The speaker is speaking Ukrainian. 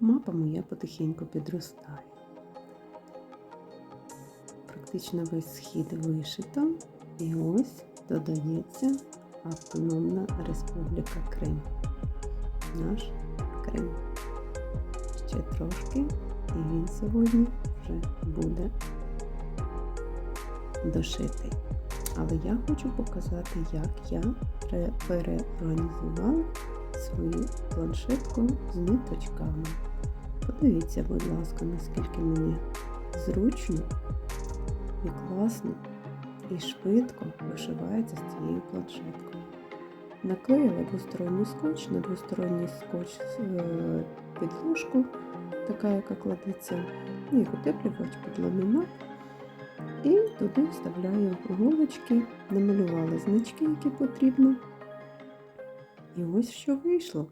Мапа моя потихеньку підростає. Практично весь схід вишито. І ось додається Автономна Республіка Крим. Наш Крим. Ще трошки, і він сьогодні вже буде дошитий. Але я хочу показати, як я переорганізувала свою планшетку з ниточками. Подивіться, будь ласка, наскільки мені зручно і класно і швидко вишивається з цією планшеткою. Наклеїла двосторонній скотч, на двосторонній скотч е, підложку, така, яка кладеться, і утеплювач під ламінат. І туди вставляю голочки, намалювала значки, які потрібно. І ось що вийшло.